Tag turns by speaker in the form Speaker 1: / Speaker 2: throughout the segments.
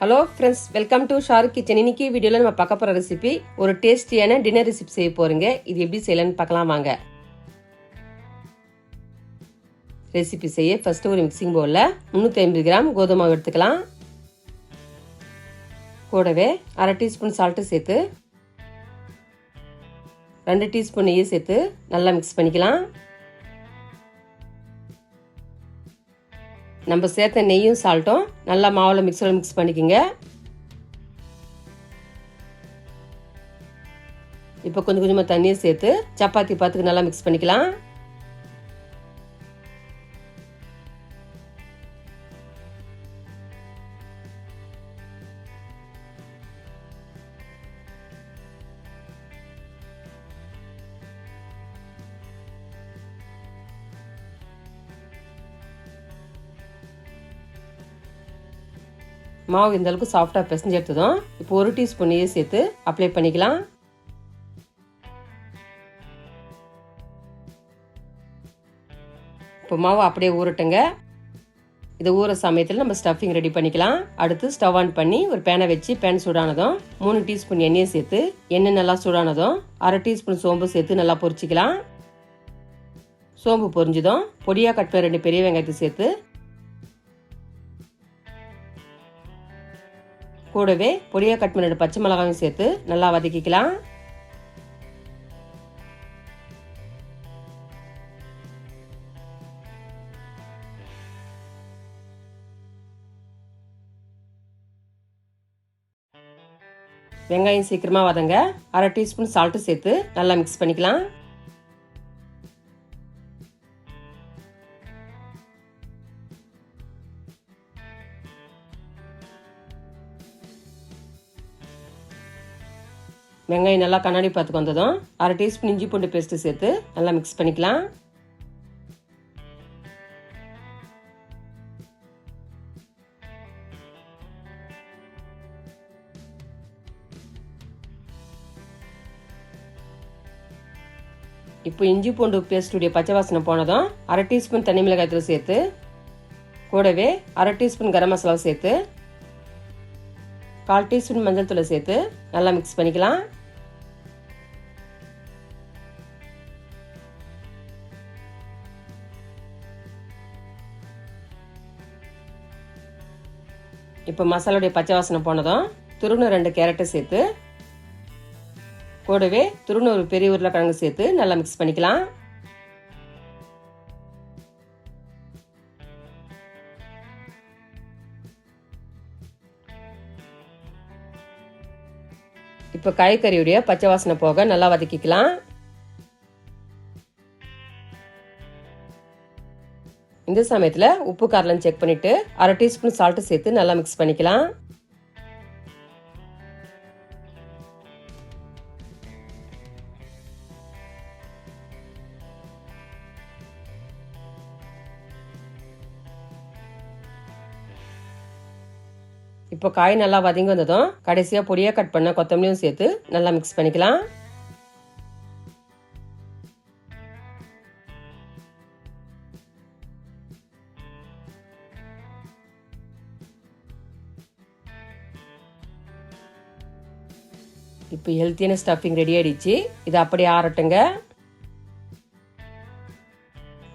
Speaker 1: Hello friends welcome to Shahrukh kitchen இன்னைக்கு வீடியோவில் நம்ம பார்க்க போகிற ரெசிபி ஒரு டேஸ்டியான டின்னர் ரெசிபி செய்ய போகிறோங்க இது எப்படி செய்யலாம்னு பார்க்கலாம் வாங்க. ரெசிபி செய்ய ஃபஸ்ட்டு ஒரு மிக்சிங் பவுலில் முந்நூற்றி ஐம்பது கிராம் கோதுமை மாவு எடுத்துக்கலாம். கூடவே அரை டீஸ்பூன் சால்ட்டு சேர்த்து ரெண்டு டீஸ்பூன் நெய்யை சேர்த்து நல்லா மிக்ஸ் பண்ணிக்கலாம். நம்ம சேர்த்த நெய்யும் சால்ட்டும் நல்லா மாவில் மிக்சரில் மிக்ஸ் பண்ணிக்கோங்க. இப்போ கொஞ்சம் கொஞ்சமாக தண்ணியை சேர்த்து சப்பாத்தி பாத்துக்கு நல்லா மிக்ஸ் பண்ணிக்கலாம். மாவு இந்த அளவுக்கு சாஃப்டாக பிசைஞ்சு எடுத்ததும் இப்போ ஒரு டீஸ்பூன் நெய்யை சேர்த்து அப்ளை பண்ணிக்கலாம். இப்போ மாவு அப்படியே ஊறட்டுங்க. இது ஊற சமயத்தில் நம்ம ஸ்டஃபிங் ரெடி பண்ணிக்கலாம். அடுத்து ஸ்டவ் ஆன் பண்ணி ஒரு பேனை வச்சு பேன் சூடானதும் மூணு டீஸ்பூன் எண்ணெயை சேர்த்து எண்ணெய் நல்லா சூடானதும் அரை டீஸ்பூன் சோம்பு சேர்த்து நல்லா பொரிச்சிக்கலாம். சோம்பு பொரிஞ்சதும் பொடியாக கட் பண்ண ரெண்டு பெரிய வெங்காயத்தை சேர்த்து கூடவே பொடியாக கட் பண்ணிட்டு பச்சை மிளகாயும் சேர்த்து நல்லா வதக்கிக்கலாம். வெங்காயம் சீக்கிரமா வதங்க அரை டீஸ்பூன் சால்ட்டு சேர்த்து நல்லா மிக்ஸ் பண்ணிக்கலாம். வெங்காயம் நல்லா கண்ணாடி பார்த்துக்கு வந்ததும் அரை டீஸ்பூன் இஞ்சி பூண்டு பேஸ்ட்டு சேர்த்து நல்லா மிக்ஸ் பண்ணிக்கலாம். இப்போ இஞ்சி பூண்டு பேஸ்டுடைய பச்சை வாசனை போனதும் அரை டீஸ்பூன் தனி மிளகாய் சேர்த்து கூடவே அரை டீஸ்பூன் கரம் மசாலாவை சேர்த்து கால் டீஸ்பூன் மஞ்சள் தூளை சேர்த்து நல்லா மிக்ஸ் பண்ணிக்கலாம். இப்போ மசாலாவுடைய பச்சை வாசனை போனதும் துருணு ரெண்டு கேரட்டை சேர்த்து கூடவே துருணு ஒரு பெரிய உருளைக்கிழங்கு சேர்த்து நல்லா மிக்ஸ் பண்ணிக்கலாம். இப்போ காய்கறியுடைய பச்சை வாசனை போக நல்லா வதக்கிக்கலாம். இந்த சமயத்தில் உப்பு காரெலாம் செக் பண்ணிட்டு அரை டீஸ்பூன் சால்ட்டு சேர்த்து நல்லா மிக்ஸ் பண்ணிக்கலாம். இப்போ காய் நல்லா வதங்கி வந்ததும் கடைசியாக பொடியாக கட் பண்ண கொத்தமல்லியும் சேர்த்து நல்லா மிக்ஸ் பண்ணிக்கலாம். இப்போ ஹெல்த்தியான ஸ்டஃபிங் ரெடி ஆயிடுச்சு. இது அப்படியே ஆறட்டுங்க.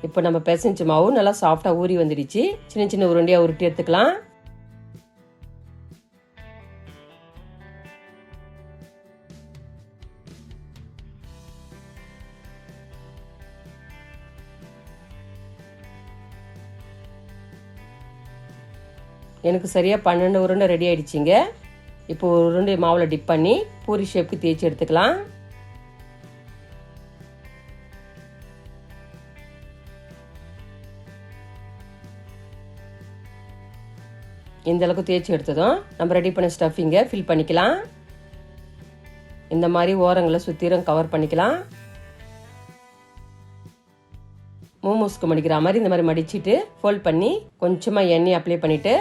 Speaker 1: இப்போ நம்ம பிசைஞ்ச மாவு நல்லா சாஃப்டாக ஊறி வந்துடுச்சு. சின்ன சின்ன உருண்டையாக உருட்டி எடுத்துக்கலாம். எனக்கு சரியாக பன்னெண்டு உருண்டை ரெடி ஆயிடுச்சிங்க. இப்போ உருண்டை மாவில் டிப் பண்ணி பூரி ஷேப்புக்கு தேய்ச்சி எடுத்துக்கலாம். இந்த அளவுக்கு தேய்ச்சி எடுத்ததும் நம்ம ரெடி பண்ண ஸ்டஃபிங்கை ஃபில் பண்ணிக்கலாம். இந்த மாதிரி ஓரங்களை சுற்றிலும் கவர் பண்ணிக்கலாம். மோமோஸ்க்கு மடிக்கிற மாதிரி இந்த மாதிரி மடிச்சிட்டு ஃபோல்ட் பண்ணி கொஞ்சமாக எண்ணெய் அப்ளை பண்ணிவிட்டு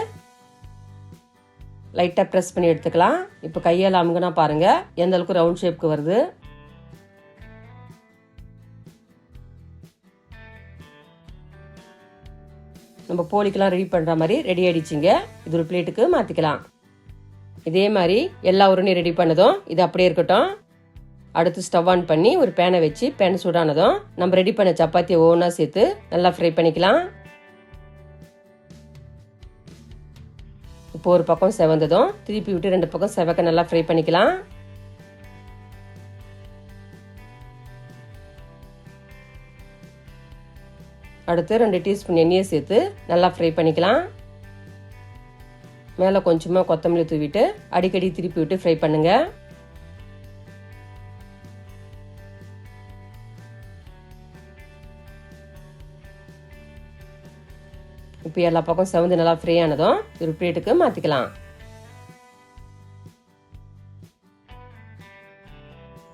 Speaker 1: லைட்டாக ப்ரெஸ் பண்ணி எடுத்துக்கலாம். இப்போ கையால் அமுங்கினா பாருங்கள் எந்த அளவுக்கு ரவுண்ட் ஷேப்க்கு வருது? நம்ம போலிக்கெலாம் ரெடி பண்ணுற மாதிரி ரெடி ஆகிடுச்சிங்க இது ஒரு பிளேட்டுக்கு மாற்றிக்கலாம் இதே மாதிரி எல்லா உருண்டையும் ரெடி பண்ணதும் இது அப்படியே இருக்கட்டும். அடுத்து ஸ்டவ் ஆன் பண்ணி ஒரு பேனை வச்சு பேன் சூடானதும் நம்ம ரெடி பண்ண சப்பாத்தியை ஓனாக சேர்த்து நல்லா ஃப்ரை பண்ணிக்கலாம். இப்போ ஒரு பக்கம் செவந்ததும் திருப்பி விட்டு ரெண்டு பக்கம் செவக்க நல்லா ஃப்ரை பண்ணிக்கலாம். அடுத்து ரெண்டு டீஸ்பூன் எண்ணெயை சேர்த்து நல்லா ஃப்ரை பண்ணிக்கலாம். மேலே கொஞ்சமாக கொத்தமல்லி தூவிட்டு அடிக்கடி திருப்பி விட்டு ஃப்ரை பண்ணுங்கள் இப்போ எல்லா பக்கம் செவந்து நல்லா ஃப்ரை ஆனதும் ஒரு பிளேட்டுக்கு மாற்றிக்கலாம்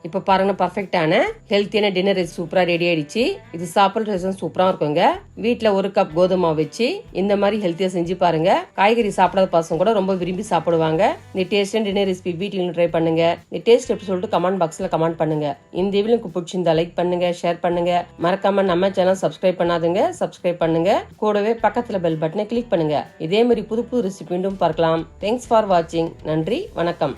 Speaker 1: இப்போ பாருங்க பர்ஃபெக்டான ஹெல்த்தியான டின்னர் ரெசிபி சூப்பராக ரெடி ஆயிடுச்சு. இது சாப்பிட்ற சூப்பராக இருக்குங்க. வீட்டில் ஒரு கப் கோதுமை வச்சு இந்த மாதிரி ஹெல்த்தியாக செஞ்சு பாருங்க. காய்கறி சாப்பிடாத பசங்க கூட ரொம்ப விரும்பி சாப்பிடுவாங்க. இந்த டேஸ்ட் டின்னர் ரெசிபி வீட்டில் ட்ரை பண்ணுங்க. இந்த டேஸ்ட் எப்படி சொல்லிட்டு கமெண்ட் பாக்ஸில் கமெண்ட் பண்ணுங்க. இந்த வீடியோ பிடிச்சிருந்தா லைக் பண்ணுங்க ஷேர் பண்ணுங்க. மறக்காம நம்ம சேனல் சப்ஸ்கிரைப் பண்ணாதுங்க. சப்ஸ்கிரைப் பண்ணுங்க. கூடவே பக்கத்தில் பெல் பட்டனை கிளிக் பண்ணுங்க. இதே மாதிரி புது புது ரெசிபி மீண்டும் பார்க்கலாம். தேங்க்ஸ் ஃபார் வாட்சிங் நன்றி வணக்கம்.